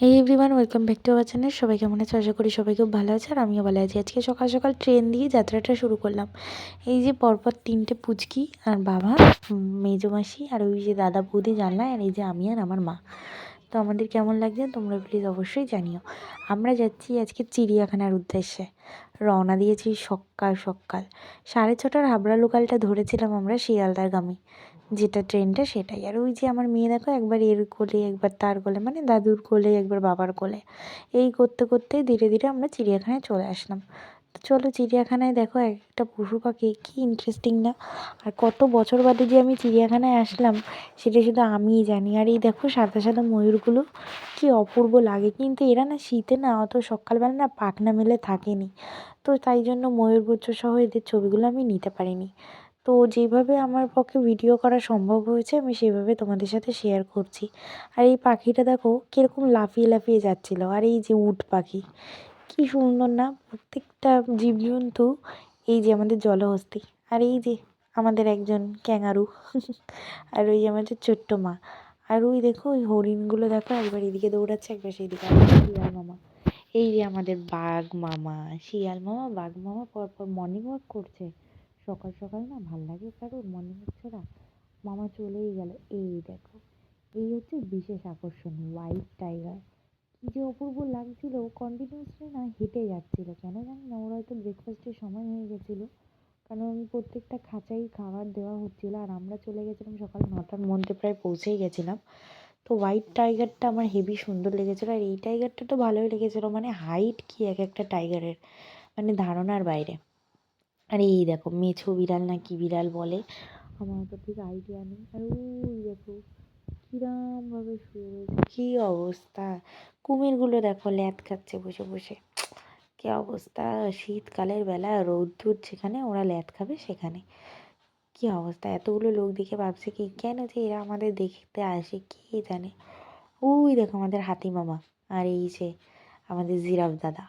এই everyone welcome back to our channel সবাই কেমন আছে? আশা করি সবাই খুব ভালো আছে আর আমিও ভালো আছি। আজকে সকাল সকাল ট্রেন দিয়ে যাত্রাটা শুরু করলাম। এই যে পরপর তিনটে পুচকি আর বাবা উম, মেজো মাসি আর ওই যে দাদা বৌদি জানলায় আর এই যে আমি আর আমার মা। তো আমাদের কেমন লাগছে তোমরা প্লিজ অবশ্যই জানিও। আমরা যাচ্ছি আজকে চিড়িয়াখানার উদ্দেশ্যে। রওনা দিয়েছি সকাল সকাল। সাড়ে ছটার হাবড়া লোকালটা ধরেছিলাম আমরা শিয়ালদার গামে। যেটা ট্রেনটা সেটাই। আর ওই যে আমার মেয়ে দেখো একবার এর কোলে, একবার তার কোলে মানে দাদুর কোলে, একবার বাবার কোলে। এই করতে করতে ধীরে ধীরে আমরা চিড়িয়াখানায় চলে আসলাম। তো চলো চিড়িয়াখানায় দেখো একটা পশু পাখি, কী ইন্টারেস্টিং না। আর কত বছর বাদে যে আমি চিড়িয়াখানায় আসলাম, সেটা শুধু আমিই জানি। আর এই দেখো সাদা সাদা ময়ূরগুলো, কী অপূর্ব লাগে। কিন্তু এরা না শীতে না অত সকালবেলা না পাখনা মেলে থাকেনি। তো তাই জন্য ময়ূরগুচ্ছ সহ এদের ছবিগুলো আমি নিতে পারিনি। তো যেভাবে আমার পক্ষে ভিডিও করা সম্ভব হয়েছে, আমি সেভাবে তোমাদের সাথে শেয়ার করছি। আর এই পাখিটা দেখো, কীরকম লাফিয়ে লাফিয়ে যাচ্ছিল। আর এই যে উট পাখি, কী সুন্দর না? প্রত্যেকটা জীবজন্তু এই যে আমাদের জলহস্তি। আর এই যে আমাদের একজন ক্যাঙারু আর ওই যে আমাদের ছোট্ট মা। আর ওই দেখো, ওই হরিণগুলো দেখো, একবার এদিকে দৌড়াচ্ছে, একবার সেইদিকে শিয়াল মামা। এই যে আমাদের বাঘ মামা, শিয়াল মামা, বাঘ মামা পরপর মর্নিং ওয়াক করছে। সকাল সকাল না ভালো লাগে কারোর মনে ওয়াক ছাড়া মামা চলেই গেল। এই দেখো, এই হচ্ছে বিশেষ আকর্ষণ হোয়াইট টাইগার কী যে অপূর্ব লাগছিল কন্টিনিউসলি না হেঁটে যাচ্ছিল। কেন জানি না, ওর হয়তো ব্রেকফাস্টের সময় হয়ে গেছিল। কারণ প্রত্যেকটা খাঁচাই খাবার দেওয়া হচ্ছিল, আর আমরা চলে গেছিলাম সকাল নটার মধ্যে প্রায় পৌঁছেই গেছিলাম। তো হোয়াইট টাইগারটা আমার হেভি সুন্দর লেগেছিলো, আর এই টাইগারটা তো ভালোই লেগেছিলো। মানে হাইট কি এক একটা টাইগারের মানে ধারণার বাইরে। আর এই দেখো মেছো বিড়াল না কি বিড়াল বলে? আমার তো ঠিক আইডিয়া নেই। আর ওই দেখো কিরমভাবে শুয়ে রয়েছে। কী অবস্থা? কুমিরগুলো দেখো ল্যাদ খাচ্ছে বসে বসে। কী অবস্থা? শীতকালের বেলা রৌদ্র যেখানে, ওরা ল্যাদ খাবে সেখানে। কী অবস্থা? এতগুলো লোক দেখে ভাবছে কি, কেন যে এরা আমাদের দেখতে আসে কে জানে? ওই দেখো আমাদের হাতি মামা আর এই যে আমাদের জিরাফ দাদা।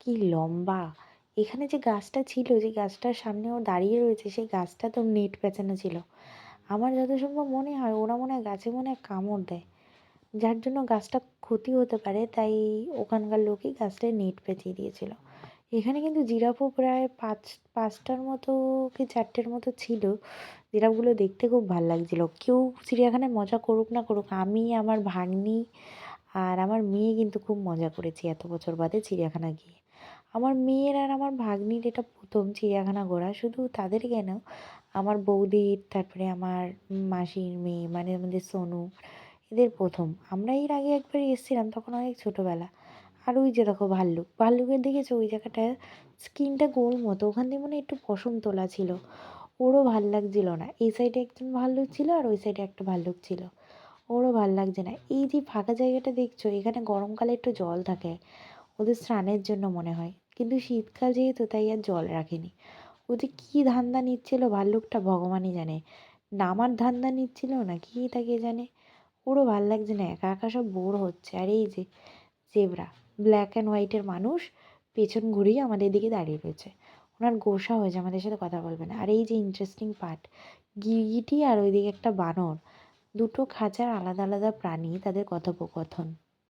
কি লম্বা। এখানে যে গাছটা ছিল, যে গাছটার সামনে ও দাঁড়িয়ে রয়েছে, সেই গাছটা তো নেট পেঁচানো ছিল। আমার যত সম্ভব মনে হয় ওরা মনে হয় গাছে মনে হয় কামড় দেয়। যার জন্য গাছটা ক্ষতি হতে পারে, তাই ওখানকার লোকই গাছটায় নেট পেঁচিয়ে দিয়েছিল। এখানে কিন্তু জিরাফও প্রায় পাঁচ, পাঁচটার মতো কি চারটের মতো ছিল। জিরাফগুলো দেখতে খুব ভালো লাগছিল। কেউ চিড়িয়াখানায় মজা করুক না করুক, আমি, আমার ভাগ্নি আর আমার মেয়ে কিন্তু খুব মজা করেছি এত বছর বাদে চিড়িয়াখানা গিয়ে। আমার মেয়ের আর আমার ভাগ্নির এটা প্রথম চিড়িয়াখানা ঘোরা। শুধু তাদের কেন? আমার বৌদির, তারপরে আমার মাসির মেয়ে মানে আমাদের সোনু, এদের প্রথম। আমরা এর আগে একবার এসেছিলাম তখন অনেক ছোটোবেলা। আর ওই যে দেখো ভাল্লুক। ভাল্লুকের দেখেছ? ওই জায়গাটা স্কিনটা গোল মতো। ওখান দিয়ে মনে একটু পশম তোলা ছিল। ওরও ভালো লাগছিল না। এই সাইডে একজন ভাল্লুক ছিল আর ওই সাইডে একটা ভাল্লুক ছিল। ওরও ভালো লাগছে না। এই যে ফাঁকা জায়গাটা দেখছ, এখানে গরমকালে একটু জল থাকে। ওদের স্নানের জন্য মনে হয়। কিন্তু শীতকাল যেহেতু, তাই আর জল রাখেনি। ও যে কী ধান্দা নিচ্ছিল, ভাল্লুকটা ভগবানই জানে। নামার ধান্দা নিচ্ছিল না কি তাকে জানে? ওরও ভালো লাগছে না, একা একা সব বোর হচ্ছে। আর এই যে জেব্রা ব্ল্যাক অ্যান্ড হোয়াইটের মানুষ পেছন ঘুরিয়ে আমাদের দিকে দাঁড়িয়ে রয়েছে। ওনার গোসা হয়েছে, আমাদের সাথে কথা বলবে না। আর এই যে ইন্টারেস্টিং পার্ট গিরগিটি আর ওইদিকে একটা বানর, দুটো খাঁচার আলাদা আলাদা প্রাণী, তাদের কথোপকথন।